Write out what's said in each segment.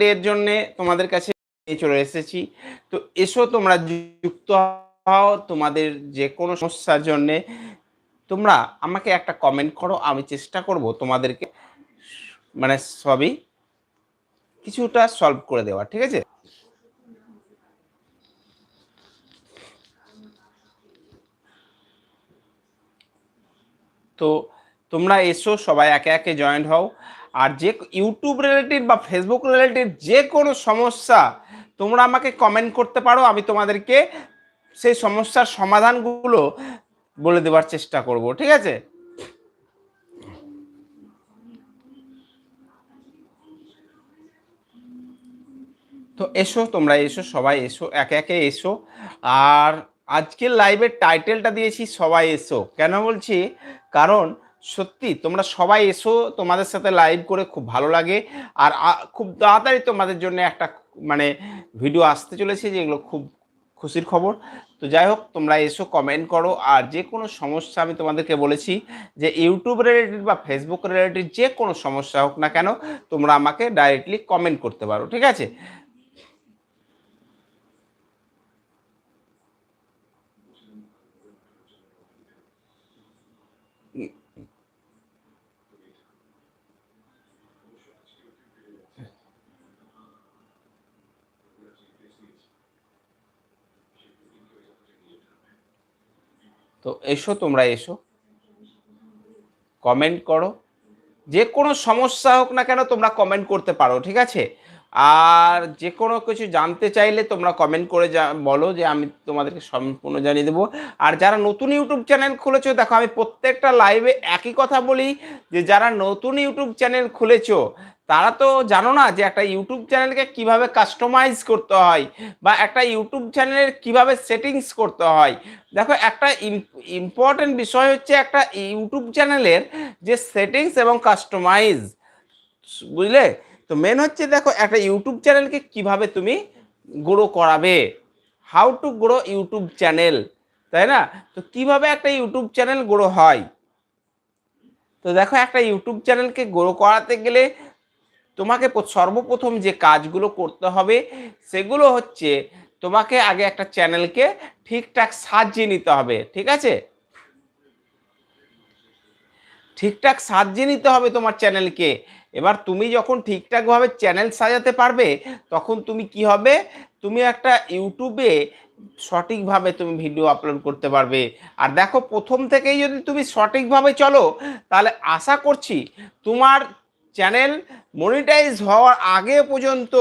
ডের জন্য তোমাদের কাছে চলে এসেছি। তো এসো তোমরা যুক্ত হও তোমাদের যে কোনো সমস্যার জন্য। তোমরা আমাকে একটা কমেন্ট করো, আমি চেষ্টা করব তোমাদেরকে মানে সবই কিছুটা সলভ করে দেওয়া, ঠিক আছে? তো তোমরা এসো, সবাই একে একে জয়েন্ট হও। আর যে ইউটিউব রিলেটেড বা ফেসবুক রিলেটেড যে কোনো সমস্যা তোমরা আমাকে কমেন্ট করতে পারো, আমি তোমাদেরকে সেই সমস্যার সমাধানগুলো বলে দেওয়ার চেষ্টা করব, ঠিক আছে? তো এসো, তোমরা এসো, সবাই এসো, একে একে এসো। আর আজকের লাইভের টাইটেলটা দিয়েছি, সবাই এসো। কেন বলছি? কারণ সত্যি, তোমরা সবাই এসো, তোমাদের সাথে লাইভ করে খুব ভালো লাগে। আর খুব তাড়াতাড়ি তোমাদের জন্য একটা মানে ভিডিও আসতে চলেছে, যেগুলো খুব খুশির খবর। তো যাই হোক, তোমরা এসো কমেন্ট করো। আর যে কোনো সমস্যা আমি তোমাদেরকে বলেছি যে ইউটিউব রিলেটেড বা ফেসবুক রিলেটেড যে কোনো সমস্যা হোক না কেন, তোমরা আমাকে ডাইরেক্টলি কমেন্ট করতে পারো, ঠিক আছে? এসো, তোমরা এসো। কমেন্ট করো। যে কোনো সমস্যা হোক না কেন তোমরা কমেন্ট করতে পারো, ঠিক আছে? আর যে কোনো কিছু জানতে চাইলে তোমরা কমেন্ট করে যা, বলো যে আমি তোমাদেরকে সম্পূর্ণ জানিয়ে দেবো। আর যারা নতুন ইউটিউব চ্যানেল খুলেছো, দেখো আমি প্রত্যেকটা লাইভে একই কথা বলি, যে যারা নতুন ইউটিউব চ্যানেল খুলেছো তারা তো জানো না যে একটা ইউটিউব চ্যানেলকে কীভাবে কাস্টমাইজ করতে হয় বা একটা ইউটিউব চ্যানেলের কীভাবে সেটিংস করতে হয়। দেখো, একটা ইম্পর্টেন্ট বিষয় হচ্ছে একটা ইউটিউব চ্যানেলের যে সেটিংস এবং কাস্টমাইজ বুঝলে? তো মেন হচ্ছে দেখো, একটা ইউটিউব চ্যানেলকে কীভাবে তুমি গ্রো করাবে? How to grow YouTube channel তাই না? তো কীভাবে একটা ইউটিউব চ্যানেল গ্রো হয়? তো দেখো, একটা ইউটিউব চ্যানেলকে গ্রো করাতে গেলে তোমাকে সর্বপ্রথম যে কাজগুলো করতে হবে, সেগুলো হচ্ছে তোমাকে আগে একটা চ্যানেলকে ঠিকঠাক সাজিয়ে নিতে হবে, ঠিক আছে? ঠিকঠাক সাজিয়ে নিতে হবে তোমার চ্যানেলকে। এবার তুমি যখন ঠিকঠাকভাবে চ্যানেল সাজাতে পারবে, তখন তুমি কি হবে? তুমি একটা ইউটিউবে সঠিকভাবে তুমি ভিডিও আপলোড করতে পারবে। আর দেখো, প্রথম থেকেই যদি তুমি সঠিকভাবে চলো, তাহলে আশা করছি তোমার চ্যানেল মনিটাইজ হওয়ার আগে পর্যন্ত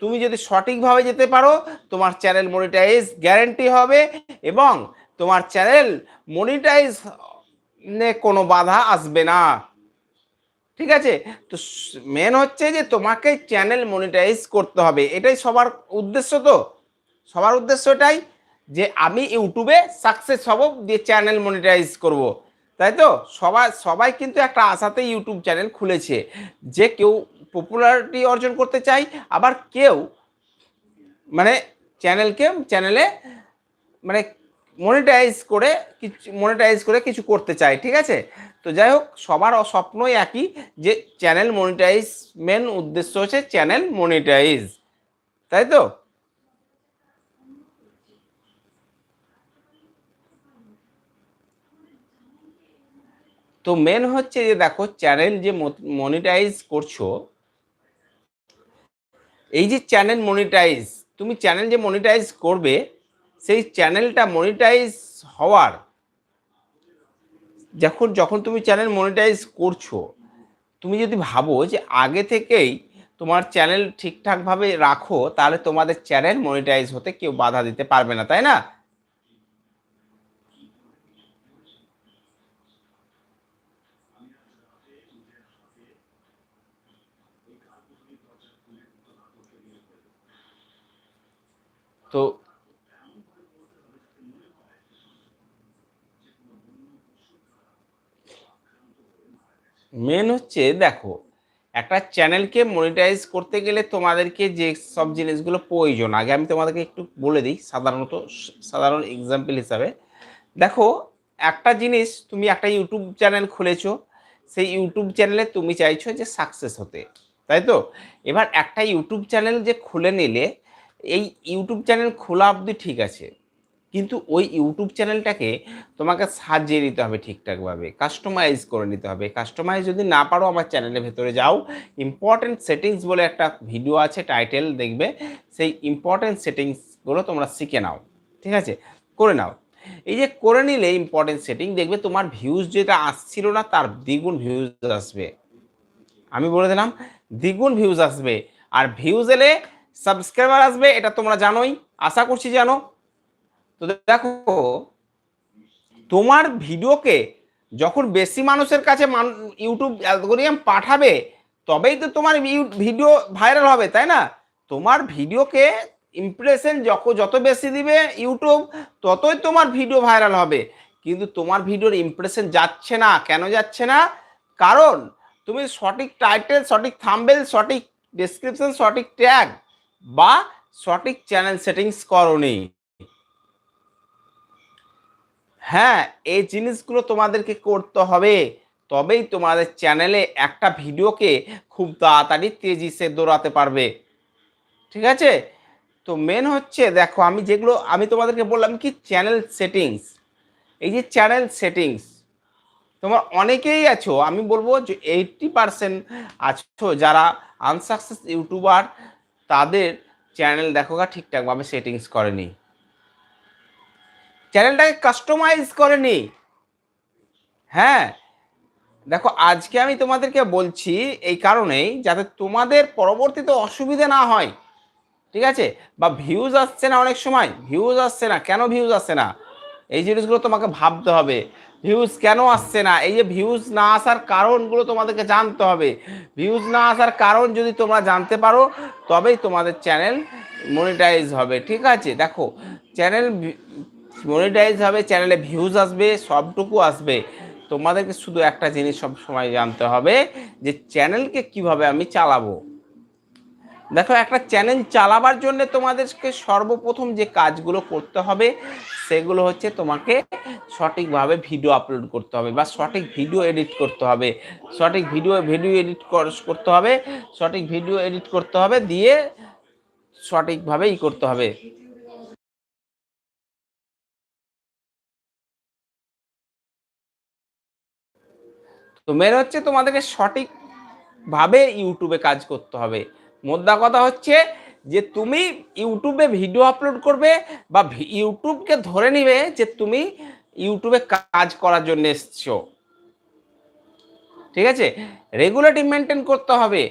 তুমি যদি সঠিকভাবে যেতে পারো, তোমার চ্যানেল মনিটাইজ গ্যারেন্টি হবে এবং তোমার চ্যানেল মনিটাইজ কোনো বাধা আসবে না। ঠিক আছে? তো মেন হচ্ছে যে তোমাকে চ্যানেল মনিটাইজ করতে হবে। এটাই সবার উদ্দেশ্য তো? সবার উদ্দেশ্য এটাই যে আমি ইউটিউবে সাকসেস হব, দিয়ে চ্যানেল মনিটাইজ করব। তাই তো? সবাই সবাই কিন্তু একটা আশাতে ইউটিউব চ্যানেল খুলেছে যে কেউ পপুলারিটি অর্জন করতে চাই, আবার কেউ মানে চ্যানেলকে চ্যানেলে মানে মনিটাইজ করে কিছু মনিটাইজ করে কিছু করতে চাই ঠিক আছে? তো যাই হোক, সবার স্বপ্নই একই যে চ্যানেল মনিটাইজ মেন উদ্দেশ্য হচ্ছে চ্যানেল মনিটাইজ তাই তো? তো মেন হচ্ছে যে দেখো চ্যানেল যে মনিটাইজ করছ, এই যে চ্যানেল মনিটাইজ তুমি চ্যানেল যে মনিটাইজ করবে, সেই চ্যানেলটা মনিটাইজ হওয়ার, যখন যখন তুমি চ্যানেল মনিটাইজ করছ, তুমি যদি ভাবো যে আগে থেকেই তোমার চ্যানেল ঠিকঠাকভাবে রাখো, তাহলে তোমাদের চ্যানেল মনিটাইজ হতে কেউ বাধা দিতে পারবে না, তাই না? তো মেন হচ্ছে, দেখো, একটা চ্যানেলকে মনিটাইজ করতে গেলে তোমাদেরকে যে সব জিনিসগুলো প্রয়োজন, আগে আমি তোমাদেরকে একটু বলে দিই সাধারণত, সাধারণ এক্সাম্পল হিসাবে। দেখো, একটা জিনিস তুমি একটা ইউটিউব চ্যানেল খুলেছো, সেই ইউটিউব চ্যানেলে তুমি চাইছো যে সাকসেস হতে, তাই তো? এবার একটা ইউটিউব চ্যানেল যে খুলে নিলে এই ইউটিউব চ্যানেল খোলা অবধি ঠিক আছে, কিন্তু ওই ইউটিউব চ্যানেলটাকে তোমাকে সাজিয়ে নিতে হবে ঠিকঠাকভাবে কাস্টমাইজ করে নিতে হবে। কাস্টমাইজ যদি না পারো আমার চ্যানেলের ভেতরে যাও ইম্পর্টেন্ট সেটিংস বলে একটা ভিডিও আছে টাইটেল দেখবে, সেই ইম্পর্টেন্ট সেটিংসগুলো তোমরা শিখে নাও, ঠিক আছে? করে নাও। এই যে করে নিলে ইম্পর্টেন্ট সেটিং দেখবে তোমার ভিউজ যেটা আসছিল না, তার দ্বিগুণ ভিউজ আসবে। আমি বলে দিলাম, দ্বিগুণ ভিউজ আসবে। আর ভিউজ এলে সাবস্ক্রাইবার আসবে, এটা তোমরা জানোই, আশা করছি জানো। তো দেখো, তোমার ভিডিওকে যখন বেশি মানুষের কাছে ইউটিউব অ্যালগোরিয়াম পাঠাবে, তবেই তো তোমার ভিডিও ভাইরাল হবে, তাই না? তোমার ভিডিওকে ইমপ্রেশন যত যত বেশি দিবে ইউটিউব ততই তোমার ভিডিও ভাইরাল হবে। কিন্তু তোমার ভিডিওর ইমপ্রেশন যাচ্ছে না, কেন যাচ্ছে না? কারণ, তুমি সঠিক টাইটেল সঠিক থাম্বেল সঠিক ডেসক্রিপশন সঠিক ট্যাগ বা সঠিক চ্যানেল সেটিংস করনি হ্যাঁ এই জিনিসগুলো তোমাদেরকে করতে হবে। তবেই তোমাদের চ্যানেলে একটা ভিডিওকে খুব তাড়াতাড়ি তেজিসে দৌড়াতে পারবে। ঠিক আছে? তো মেন হচ্ছে, দেখো, আমি যেগুলো, আমি তোমাদেরকে বললাম কি? চ্যানেল সেটিংস এই যে চ্যানেল সেটিংস তোমার অনেকেই আছো, আমি বলব যে এইটটি পারসেন্ট আছো যারা আনসাকসেস ইউটিউবার তাদের চ্যানেল দেখো গা ঠিকঠাকভাবে সেটিংস করেনি। চ্যানেলটাকে কাস্টমাইজ করেনি। হ্যাঁ দেখো আজকে আমি তোমাদেরকে বলছি এই কারণেই যাতে তোমাদের পরবর্তীতে অসুবিধা না হয়। ঠিক আছে? বা ভিউজ আসছে না অনেক সময়। ভিউজ আসছে না। কেন ভিউজ আসছে না? এই জিনিসগুলো তোমাকে ভাবতে হবে। ভিউজ কেন আসছে না? এই যে ভিউজ না আসার কারণগুলো তোমাদেরকে জানতে হবে। ভিউজ না আসার কারণ যদি তোমরা জানতে পারো, তবেই তোমাদের চ্যানেল মনিটাইজ হবে, ঠিক আছে? দেখো চ্যানেল মনিটাইজ হবে চ্যানেলে ভিউজ আসবে, সবটুকু আসবে। তোমাদেরকে শুধু একটা জিনিস সব সময় জানতে হবে, যে চ্যানেলকে কীভাবে আমি চালাবো। দেখো, একটা চ্যানেল চালাবার জন্য তোমাদেরকে সর্বপ্রথম যে কাজগুলো করতে হবে সেগুলো হচ্ছে তোমাকে সঠিকভাবে ভিডিও আপলোড করতে হবে বা সঠিক ভিডিও এডিট করতে হবে। সঠিক ভিডিও ভিডিও এডিট করতে হবে, সঠিক ভিডিও এডিট করতে হবে, দিয়ে সঠিকভাবে ই করতে হবে। তো মেন হচ্ছে তোমাদেরকে সঠিকভাবে ইউটিউবে কাজ করতে হবে। মোদ্দা কথা হচ্ছে যে তুমি ইউটিউবে ভিডিও আপলোড করবে বা ইউটিউবকে ধরে নিবে যে তুমি ইউটিউবে কাজ করার জন্য এসছো। ঠিক আছে? রেগুলেটিভ মেনটেন করতে হবে।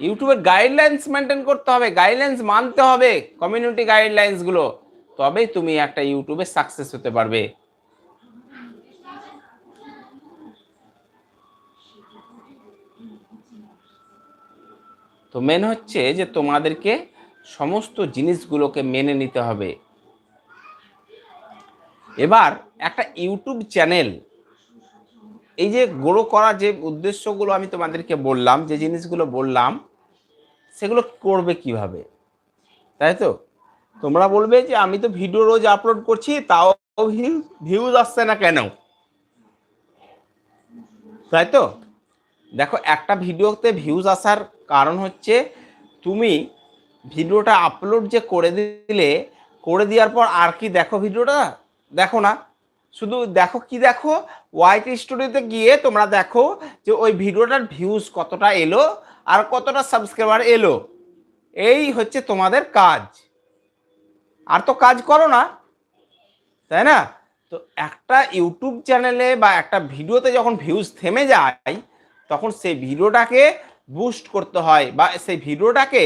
ইউটিউবের গাইডলাইন্স মেনটেন করতে হবে। গাইডলাইন্স মানতে হবে। কমিউনিটি গাইডলাইন্সগুলো তবেই তুমি একটা ইউটিউবে সাকসেস হতে পারবে। তো মেন হচ্ছে যে তোমাদেরকে সমস্ত জিনিসগুলোকে মেনে নিতে হবে। এবার একটা ইউটিউব চ্যানেল, এই যে গ্রো করার যে উদ্দেশ্যগুলো আমি তোমাদেরকে বললাম, যে জিনিসগুলো বললাম, সেগুলো করবে কীভাবে? তাই তো? তোমরা বলবে যে আমি তো ভিডিও রোজ আপলোড করছি, তাও ভিউজ আসছে না কেন? তাই তো? দেখো, একটা ভিডিওতে ভিউজ আসার কারণ হচ্ছে তুমি ভিডিওটা আপলোড যে করে দিলে, করে দেওয়ার পর আর কি দেখো ভিডিওটা? দেখো না। শুধু দেখো কি দেখো? ওয়াইট স্টুডিওতে গিয়ে তোমরা দেখো যে ওই ভিডিওটার ভিউজ কতটা এলো আর কতটা সাবস্ক্রাইবার এলো। এই হচ্ছে তোমাদের কাজ। আর তো কাজ করো না, তাই না? তো একটা ইউটিউব চ্যানেলে বা একটা ভিডিওতে যখন ভিউজ থেমে যায়, তখন সেই ভিডিওটাকে বুস্ট করতে হয় বা সেই ভিডিওটাকে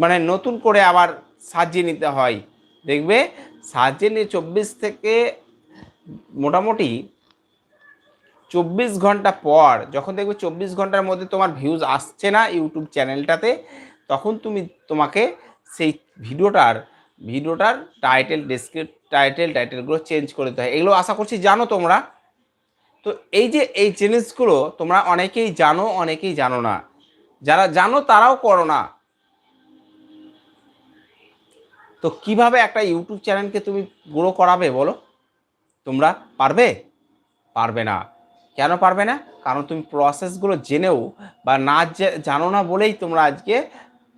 মানে নতুন করে আবার সাজিয়ে নিতে হয়। দেখবে সাজিয়ে নিয়ে চব্বিশ থেকে মোটামুটি চব্বিশ ঘণ্টা পর যখন দেখবে চব্বিশ ঘণ্টার মধ্যে তোমার ভিউজ আসছে না ইউটিউব চ্যানেলটাতে, তখন তুমি তোমাকে সেই ভিডিওটার ভিডিওটার টাইটেল ডেসক্রিপ টাইটেল টাইটেলগুলো চেঞ্জ করে দিতে হয়। এগুলো আশা করছি জানো তোমরা। তো এই যে এই জিনিসগুলো তোমরা অনেকেই জানো অনেকেই জানো না। যারা জানো তারাও করো না। তো কীভাবে একটা ইউটিউব চ্যানেলকে তুমি গ্রো করাবে বলো? তোমরা পারবে? পারবে না। কেন পারবে না? কারণ তুমি প্রসেসগুলো জেনেও বা না জানো না বলেই তোমরা আজকে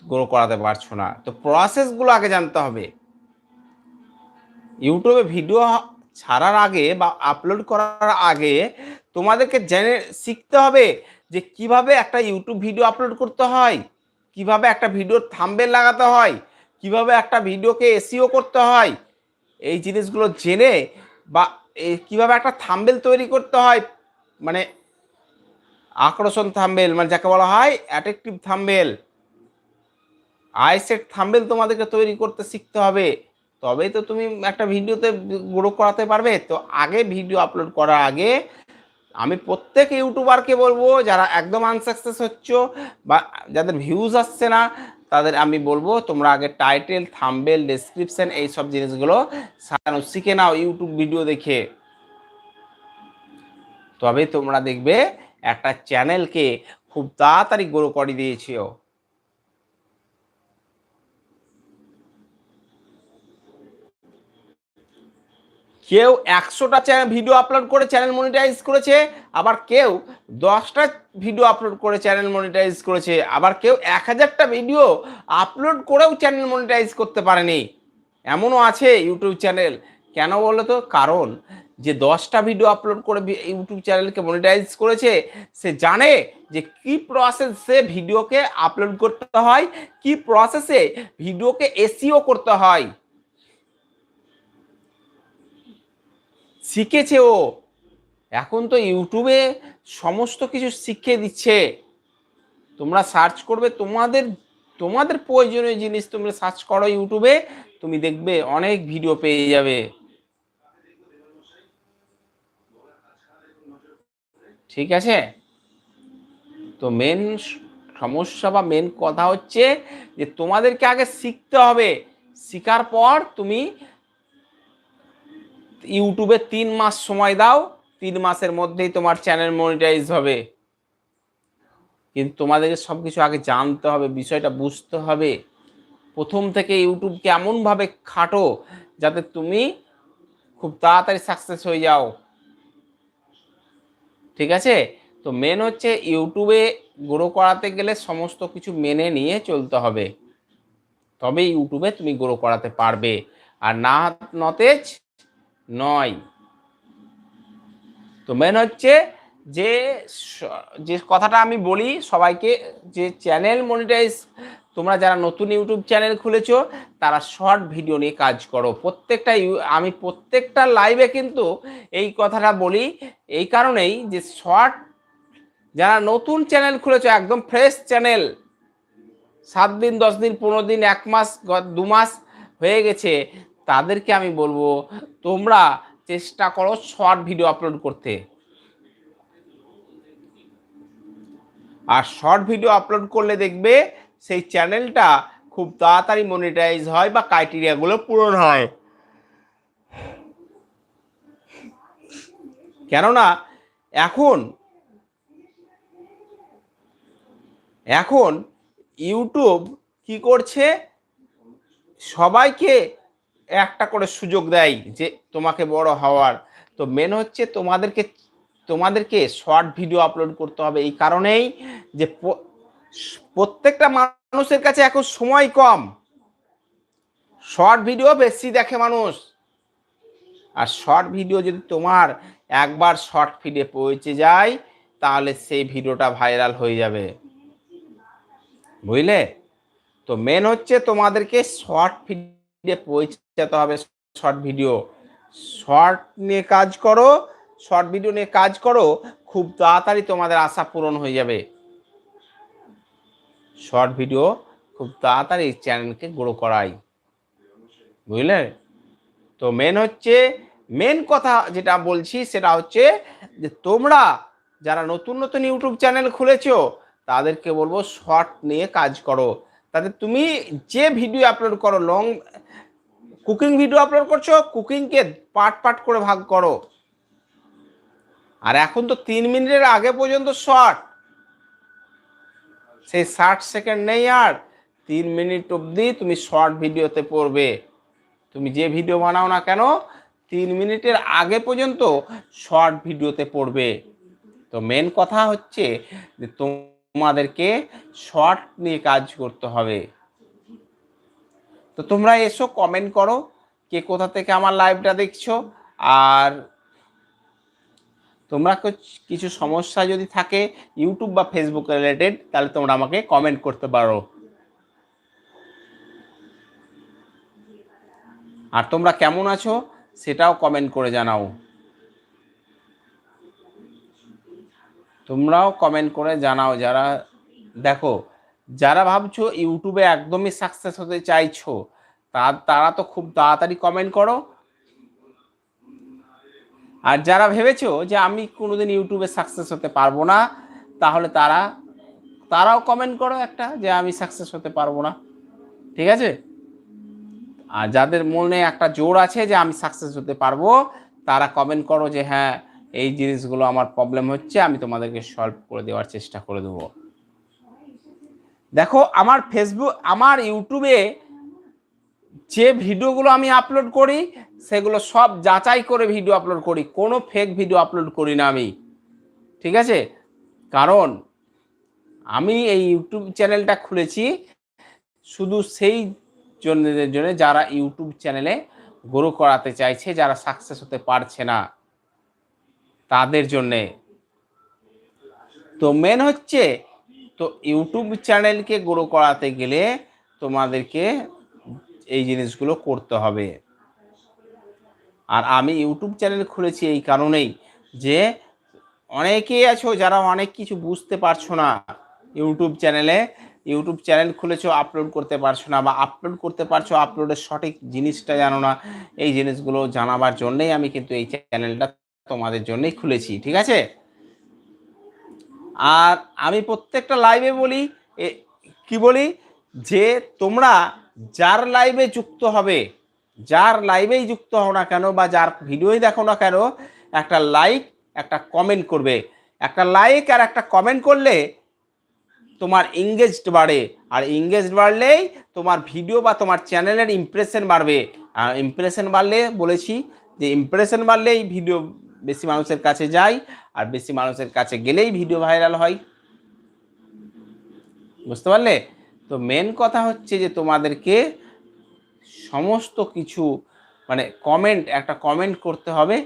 গ্রো করাতে পারছ না। তো প্রসেসগুলো আগে জানতে হবে। ইউটিউবে ভিডিও ছাড়ার আগে বা আপলোড করার আগে তোমাদেরকে জেনে শিখতে হবে যে কীভাবে একটা ইউটিউব ভিডিও আপলোড করতে হয়, কীভাবে একটা ভিডিওর থাম্বেল লাগাতে হয়, কীভাবে একটা ভিডিওকে এসিও করতে হয়। এই জিনিসগুলো জেনে বা কীভাবে একটা থাম্বেল তৈরি করতে হয় মানে আকর্ষণ থাম্বেল মানে যাকে বলা হয় অ্যাট্রাকটিভ থাম্বেল আইসেট থাম্বেল তোমাদেরকে তৈরি করতে শিখতে হবে। তবেই তো তুমি একটা ভিডিওতে গ্রো করাতে পারবে। তো আগে ভিডিও আপলোড করার আগে আমি প্রত্যেক ইউটিউবারকে বলব, যারা একদম আনসাকসেস হচ্ছ বা যাদের ভিউজ আসছে না, তাদের আমি বলব, তোমরা আগে টাইটেল থাম্বেল ডেসক্রিপশন এই সব জিনিসগুলো সাজানো, শিখে নাও ইউটিউব ভিডিও দেখে। তবে তোমরা দেখবে একটা চ্যানেলকে খুব তাড়াতাড়ি গ্রো করে দিয়েছিও কেউ একশোটা ভিডিও আপলোড করে চ্যানেল মনিটাইজ করেছে, আবার কেউ দশটা ভিডিও আপলোড করে চ্যানেল মনিটাইজ করেছে, আবার কেউ এক হাজারটা ভিডিও আপলোড করেও চ্যানেল মনিটাইজ করতে পারেনি। এমনও আছে ইউটিউব চ্যানেল কেন বলো তো? কারণ যে দশটা ভিডিও আপলোড করে ইউটিউব চ্যানেলকে মনিটাইজ করেছে, সে জানে যে কি প্রসেসে ভিডিওকে আপলোড করতে হয়, কি প্রসেসে ভিডিওকে এসিও করতে হয়। শিখেছে ও। এখন তো ইউটিউবে সমস্ত কিছু শিখিয়ে দিচ্ছে। তোমরা সার্চ করবে, তোমাদের তোমাদের প্রয়োজনীয় জিনিস তোমরা সার্চ করো ইউটিউবে, তুমি দেখবে অনেক ভিডিও পেয়ে যাবে। ঠিক আছে? তো মেন সমস্যা বা মেন কথা হচ্ছে যে তোমাদেরকে আগে শিখতে হবে। শিখার পর তুমি ইউটিউবে তিন মাস সময় দাও, তিন মাসের মধ্যেই তোমার চ্যানেল মনিটাইজ হবে। কিন্তু তোমাদেরকে সব কিছু আগে জানতে হবে, বিষয়টা বুঝতে হবে। প্রথম থেকে ইউটিউবকে এমনভাবে খাটো যাতে তুমি খুব তাড়াতাড়ি সাকসেস হয়ে যাও। ঠিক আছে? তো মেন হচ্ছে ইউটিউবে গ্রো করাতে গেলে সমস্ত কিছু মেনে নিয়ে চলতে হবে। তবে ইউটিউবে তুমি গ্রো করাতে পারবে। আর না নতেজ নয়। তো মেন হচ্ছে যে যে কথাটা আমি বলি সবাইকে, যে চ্যানেল মনিটাইজ তোমরা যারা নতুন ইউটিউব চ্যানেল খুলেছো, তারা শর্ট ভিডিও নিয়ে কাজ করো। প্রত্যেকটা আমি প্রত্যেকটা লাইভে কিন্তু এই কথাটা বলি, এই কারণেই যে শর্ট যারা নতুন চ্যানেল খুলেছো, একদম ফ্রেশ চ্যানেল সাত দিন, দশ দিন, পনেরো দিন, এক মাস দু মাস হয়ে গেছে তাদেরকে আমি বলব, তোমরা চেষ্টা করো শর্ট ভিডিও আপলোড করতে। আর শর্ট ভিডিও আপলোড করলে দেখবে সেই চ্যানেলটা খুব তাড়াতাড়ি মনিটাইজ হয় বা ক্রাইটেরিয়াগুলো পূরণ হয়। কেননা এখন এখন ইউটিউব কি করছে? সবাইকে একটা করে সুযোগ দেয় যে তোমাকে বড় হওয়ার। তো মেন হচ্ছে তোমাদেরকে তোমাদেরকে শর্ট ভিডিও আপলোড করতে হবে। এই কারণেই যে প্রত্যেকটা মানুষের কাছে এখন সময় কম। শর্ট ভিডিও বেশি দেখে মানুষ। আর শর্ট ভিডিও যদি তোমার একবার শর্ট ফিডে পৌঁছে যায়, তাহলে সেই ভিডিওটা ভাইরাল হয়ে যাবে। বুঝলে? তো মেন হচ্ছে তোমাদেরকে শর্ট ভিডিও পৌঁছাতে হবে শর্ট ভিডিও শর্ট নিয়ে কাজ করো শর্ট ভিডিও নিয়ে কাজ করো, খুব তাড়াতাড়ি তোমাদের আশা পূরণ হয়ে যাবে। শর্ট ভিডিও খুব তাড়াতাড়ি চ্যানেলকে গ্রো করাই। বুঝলে? তো মেন হচ্ছে মেন কথা যেটা বলছি সেটা হচ্ছে যে তোমরা যারা নতুন নতুন ইউটিউব চ্যানেল খুলেছো, তাদেরকে বলব শর্ট নিয়ে কাজ করো। তাতে তুমি যে ভিডিও আপলোড করো লং কুকিং ভিডিও আপলোড করছ কুকিংকে পার্ট পার্ট করে ভাগ করো। আর এখন তো তিন মিনিটের আগে পর্যন্ত শর্ট সেই ষাট সেকেন্ড নেই আর, তিন মিনিট অবধি তুমি শর্ট ভিডিওতে পড়বে। তুমি যে ভিডিও বানাও না কেন, তিন মিনিটের আগে পর্যন্ত শর্ট ভিডিওতে পড়বে। তো মেন কথা হচ্ছে যে তোমাদেরকে শর্ট নিয়ে কাজ করতে হবে। তো তোমরা এসো কমেন্ট করো কে কোথা থেকে আমার লাইভটা দেখছ। আর তোমরা কিছু সমস্যা যদি থাকে ইউটিউব বা ফেসবুক রিলেটেড তাহলে তোমরা আমাকে কমেন্ট করতে পারো। আর তোমরা কেমন আছো, সেটাও কমেন্ট করে জানাও। তোমরাও কমেন্ট করে জানাও যারা, দেখো, যারা ভাবছ ইউটিউবে একদমই সাকসেস হতে চাইছো তার তারা তো খুব তাড়াতাড়ি কমেন্ট করো। আর যারা ভেবেছো যে আমি কোনোদিন ইউটিউবে সাকসেস হতে পারব না, তাহলে তারা, তারাও কমেন্ট করো একটা যে আমি সাকসেস হতে পারব না। ঠিক আছে? আর যাদের মনে একটা জোর আছে যে আমি সাকসেস হতে পারব, তারা কমেন্ট করো যে হ্যাঁ এই জিনিসগুলো আমার প্রবলেম হচ্ছে, আমি তোমাদেরকে সলভ করে দেওয়ার চেষ্টা করে দেবো। দেখো, আমার ফেসবুক আমার ইউটিউবে যে ভিডিওগুলো আমি আপলোড করি, সেগুলো সব যাচাই করে ভিডিও আপলোড করি, কোনো ফেক ভিডিও আপলোড করি না আমি। ঠিক আছে? কারণ আমি এই ইউটিউব চ্যানেলটা খুলেছি শুধু সেই জনদের জন্য যারা ইউটিউব চ্যানেলে গ্রো করাতে চাইছে, যারা সাকসেস হতে পারছে না। তাদের জন্যে। তো মেন হচ্ছে, তো ইউটিউব চ্যানেলকে গ্রো করাতে গেলে তোমাদেরকে এই জিনিসগুলো করতে হবে। আর আমি ইউটিউব চ্যানেল খুলেছি এই কারণেই যে অনেকেই আছো যারা অনেক কিছু বুঝতে পারছ না ইউটিউব চ্যানেলে ইউটিউব চ্যানেল খুলেছো আপলোড করতে পারছ না বা আপলোড করতে পারছ আপলোডের সঠিক জিনিসটা জানো না, এই জিনিসগুলো জানাবার জন্যই আমি কিন্তু এই চ্যানেলটা তোমাদের জন্যই খুলেছি, ঠিক আছে? আর আমি প্রত্যেকটা লাইভে বলি কি বলি? যে তোমরা যার লাইভে যুক্ত হবে, যার লাইভেই যুক্ত হও না কেন বা যার ভিডিওই দেখো না কেন, একটা লাইক একটা কমেন্ট করবে। একটা লাইক আর একটা কমেন্ট করলে তোমার ইংগেজড বাড়ে, আর ইংগেজড বাড়লেই তোমার ভিডিও বা তোমার চ্যানেলের ইমপ্রেশন বাড়বে। আর ইমপ্রেশন বাড়লে বলেছি যে ইমপ্রেশন বাড়লেই ভিডিও বেশি মানুষের কাছে যাই, আর বেশি মানুষের কাছে গেলেই ভিডিও ভাইরাল হয়। বুঝতে পারলে? তো মেন কথা হচ্ছে যে তোমাদেরকে সমস্ত কিছু মানে কমেন্ট একটা কমেন্ট করতে হবে।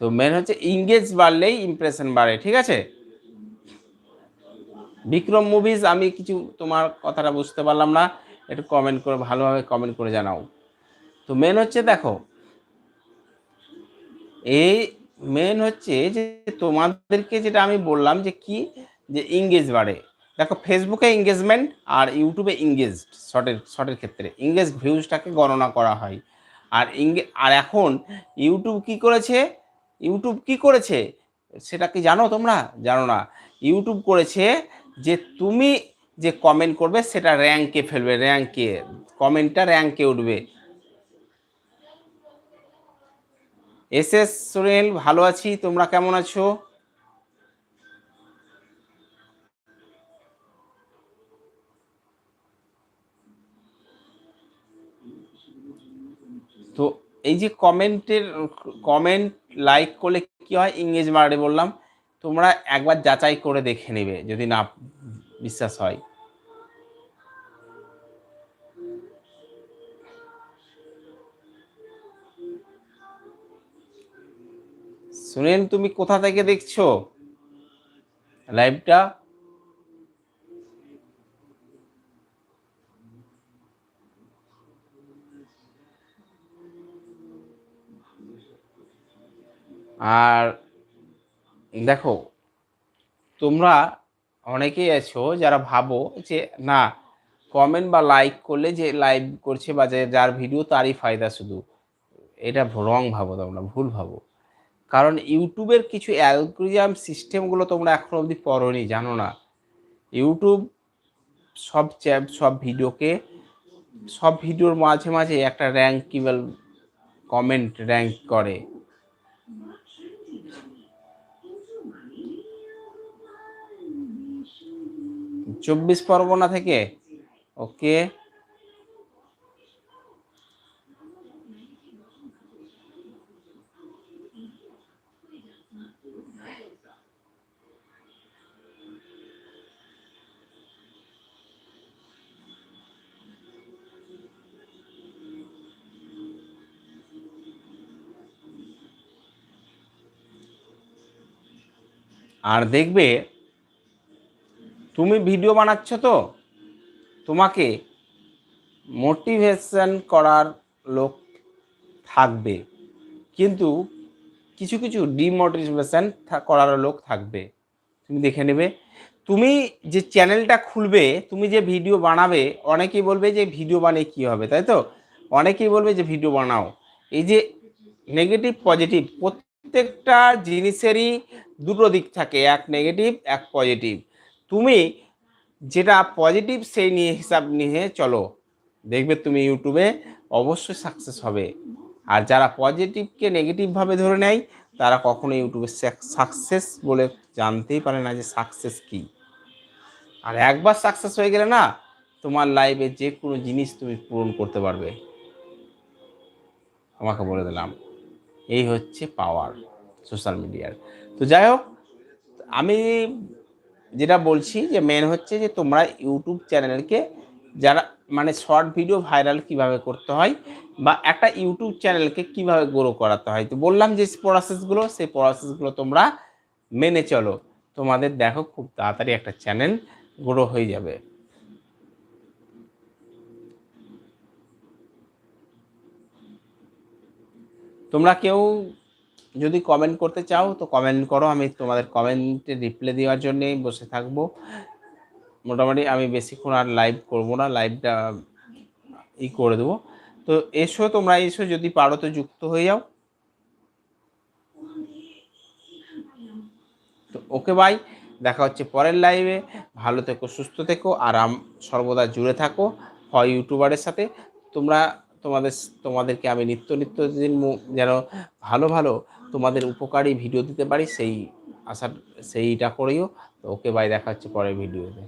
তো মেন হচ্ছে ইংগেজ বাড়লেই ইমপ্রেশন বাড়ে, ঠিক আছে? বিক্রম মুভিজ আমি কিছু তোমার কথাটা বুঝতে পারলাম না, একটু কমেন্ট করে ভালোভাবে কমেন্ট করে জানাও। তো মেন হচ্ছে দেখো এই মেন হচ্ছে যে তোমাদেরকে যেটা আমি বললাম যে কি? যে ইংগেজ বাড়ে। দেখো ফেসবুকে এঙ্গেজমেন্ট আর ইউটিউবে ইংগেজড শর্টের শর্টের ক্ষেত্রে। ইংগেজ ভিউজটাকে গণনা করা হয়। আর ইংগে আর এখন ইউটিউব কি করেছে? ইউটিউব কি করেছে? সেটা কি জানো তোমরা? জানো না। ইউটিউব করেছে যে তুমি যে কমেন্ট করবে, সেটা র্যাঙ্কে ফেলবে র্যাঙ্কে কমেন্টটা র্যাঙ্কে উঠবে। এস এস সোরেল ভালো আছি। তোমরা কেমন আছো তো এই যে কমেন্টের, কমেন্ট লাইক করলে কি হয়? ইংরেজ মারে বললাম, তোমরা একবার যাচাই করে দেখে নেবে যদি না বিশ্বাস হয়। সুনীল, তুমি কোথা থেকে দেখছ? লাইভটা? আর দেখো, তোমরা অনেকেই আছো যারা ভাবো যে, না কমেন্ট বা লাইক করলে যে লাইভ করছে বা যে যার ভিডিও তারই ফায়দা শুধু। এটা রং ভাবো তোমরা, ভুল ভাবো। কারণ ইউটিউবের কিছু অ্যালগোরিজম সিস্টেমগুলো তোমরা এখন অবধি পড়োনি, জানো না। ইউটিউব সব চ্যাপ সব ভিডিওকে সব ভিডিওর মাঝে মাঝে একটা র্যাঙ্ক কিবেল কমেন্ট র্যাঙ্ক করে। চব্বিশ পরগনা থেকে? ওকে। আর দেখবে তুমি ভিডিও বানাচ্ছ তো? তোমাকে মোটিভেশন করার লোক থাকবে। কিন্তু কিছু কিছু ডিমোটিভেশন করার লোক থাকবে। তুমি দেখে নেবে। তুমি যে চ্যানেলটা খুলবে, তুমি যে ভিডিও বানাবে, অনেকেই বলবে যে ভিডিও বানিয়ে কী হবে, তাই তো? অনেকেই বলবে যে ভিডিও বানাও। এই যে নেগেটিভ পজিটিভ প্রত্যেকটা জিনিসেরই দুটো দিক থাকে, এক নেগেটিভ এক পজিটিভ তুমি যেটা পজিটিভ সেই নিয়ে হিসাব নিয়ে চলো। দেখবে তুমি ইউটিউবে অবশ্যই সাকসেস হবে। আর যারা পজিটিভকে নেগেটিভভাবে ধরে নেয়, তারা কখনো ইউটিউবে সাকসেস বলে জানতেই পারে না যে সাকসেস কী। আর একবার সাকসেস হয়ে গেলে না, তোমার লাইফে যে কোনো জিনিস তুমি পূরণ করতে পারবে। আমাকে বলে দিলাম। এই হচ্ছে পাওয়ার সোশ্যাল মিডিয়ার তো যাই হোক, আমি যেটা বলছি যে মেন হচ্ছে যে তোমরা ইউটিউব চ্যানেলকে যারা মানে শর্ট ভিডিও ভাইরাল কীভাবে করতে হয় বা একটা ইউটিউব চ্যানেলকে কীভাবে গ্রো করাতে হয়। তো বললাম যে প্রসেসগুলো সেই প্রসেসগুলো তোমরা মেনে চলো। তোমাদের দেখো খুব তাড়াতাড়ি একটা চ্যানেল গ্রো হয়ে যাবে। তোমরা কেউ যদি কমেন্ট করতে চাও, তো কমেন্ট করো। আমি তোমাদের কমেন্টে রিপ্লাই দেওয়ার জন্যেই বসে থাকব। মোটামুটি আমি বেশিক্ষণ আর লাইভ করব না লাইভটা ই করে দেবো। তো এসো, তোমরা এসো, যদি পারো তো যুক্ত হয়ে যাও। তো ওকে বাই দেখা হচ্ছে পরের লাইভে ভালো থেকো, সুস্থ থেকো, আরাম সর্বদা জুড়ে থাকো। হয় ইউটিউবারের সাথে। তোমরা তোমাদের, তোমাদেরকে আমি নিত্য নিত্য যেন ভালো ভালো তোমাদের উপকারী ভিডিও দিতে পারি, সেই আশা, সেইটা করেও। তো ওকে বাই দেখা হচ্ছে পরের ভিডিওতে